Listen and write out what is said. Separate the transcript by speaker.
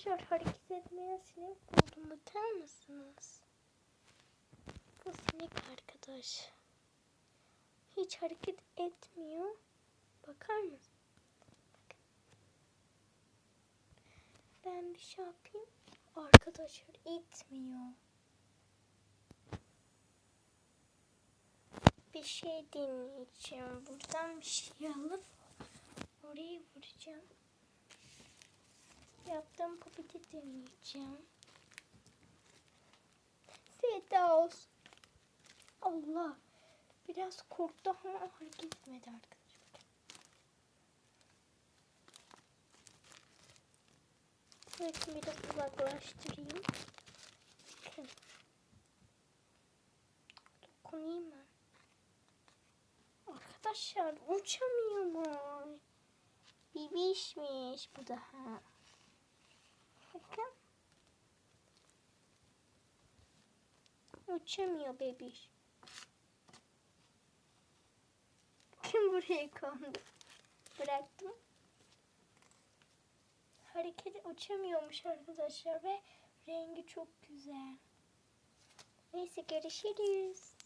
Speaker 1: Arkadaşlar hareket etmeyen sinek buldum. Bakar mısınız? Bu sinek arkadaş. Hiç hareket etmiyor. Bakar mısın? Ben bir şey yapayım. Arkadaşlar itmiyor. Bir şey deneyeceğim. Buradan bir şey alıp oraya vuracağım. Yaptığım popiti deneyeceğim. Seda olsun. Allah. Biraz korktu ama hareket etmedi arkadaşlar. Evet biraz uzaklaştırayım. Bakın. Dokunayım mı? Arkadaşlar uçamıyor mu? Bibişmiş bu daha. Bakın. Uçamıyor bebiş. Kim buraya kondu? Bıraktım. Hareket uçamıyormuş arkadaşlar ve rengi çok güzel. Neyse görüşürüz.